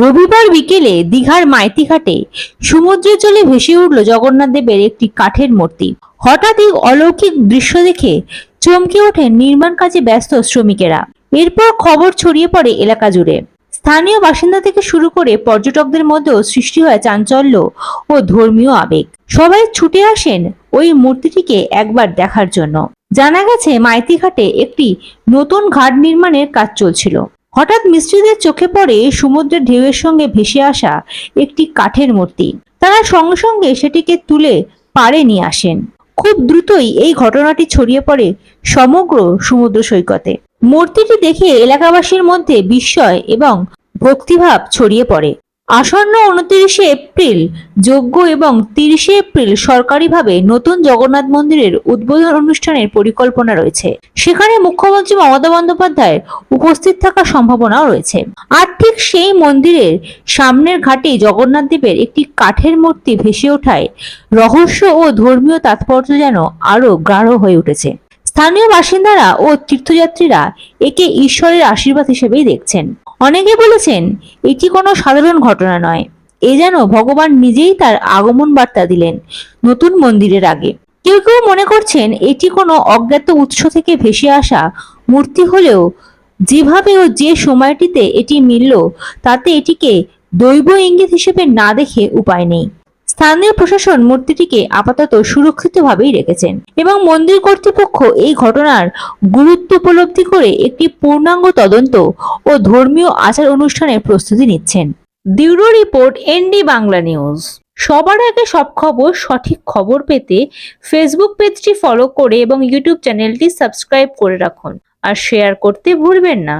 রবিবার বিকেলে দীঘার মাইতিঘাটে সমুদ্রের জলে ভেসে উঠল জগন্নাথ দেবের একটি কাঠের মূর্তি। হঠাৎই অলৌকিক দৃশ্য দেখে চমকে ওঠেন নির্মাণ কাজে ব্যস্ত শ্রমিকেরা। এরপর খবর ছড়িয়ে পড়ে এলাকা জুড়ে। স্থানীয় বাসিন্দা থেকে শুরু করে পর্যটকদের মধ্যেও সৃষ্টি হয় চাঞ্চল্য ও ধর্মীয় আবেগ। সবাই ছুটে আসেন ওই মূর্তিটিকে একবার দেখার জন্য। জানা গেছে, মাইতিঘাটে একটি নতুন ঘাট নির্মাণের কাজ চলছিল। হঠাৎ মিস্ত্রিদের চোখে পড়ে সমুদ্রের ঢেউয়ের সঙ্গে ভেসে আসা একটি কাঠের মূর্তি। তারা সঙ্গে সঙ্গে সেটিকে তুলে পাড়ে নিয়ে আসেন। খুব দ্রুতই এই ঘটনাটি ছড়িয়ে পড়ে সমগ্র সমুদ্র সৈকতে। মূর্তিটি দেখে এলাকাবাসীর মধ্যে বিস্ময় এবং ভক্তিভাব ছড়িয়ে পড়ে। আসন্ন উনত্রিশে এপ্রিল, যোগ্য এবং তিরিশে এপ্রিল সরকারিভাবে নতুন জগন্নাথ মন্দিরের উদ্বোধন অনুষ্ঠানের পরিকল্পনা রয়েছে। সেখানে মুখ্যমন্ত্রী মমতা বন্দ্যোপাধ্যায় উপস্থিত থাকার সম্ভাবনাও রয়েছে। আর ঠিক সেই মন্দিরের সামনের ঘাটে জগন্নাথ দেবের একটি কাঠের মূর্তি ভেসে ওঠায় রহস্য ও ধর্মীয় তাৎপর্য যেন আরও গাঢ় হয়ে উঠেছে। স্থানীয় বাসিন্দারা ও তীর্থযাত্রীরা একে ঈশ্বরের আশীর্বাদ হিসেবেই দেখছেন। অনেকে বলেছেন, এটি কোনো সাধারণ ঘটনা নয়। এ যেন ভগবান নিজেই তার আগমন বার্তা দিলেন নতুন মন্দিরের আগে। কেউ কেউ মনে করছেন, এটি কোনো অজ্ঞাত উৎস থেকে ভেসে আসা মূর্তি হলেও যেভাবে ও যে সময়টিতে এটি মিলল, তাতে এটিকে দৈব ইঙ্গিত হিসেবে না দেখে উপায় নেই। স্থানীয় প্রশাসন মূর্তিটিকে আপাতত সুরক্ষিতভাবেই রেখেছেন এবং মন্দির কর্তৃপক্ষ এই ঘটনার গুরুত্ব উপলব্ধি করে একটি পূর্ণাঙ্গ তদন্ত ও ধর্মীয় আচার অনুষ্ঠানের প্রস্তুতি নিচ্ছেন। Bureau report ND Bangla news. সবার আগে সব খবর, সঠিক খবর পেতে ফেসবুক পেজটি ফলো করে এবং ইউটিউব চ্যানেলটি সাবস্ক্রাইব করে রাখুন। আর শেয়ার করতে ভুলবেন না।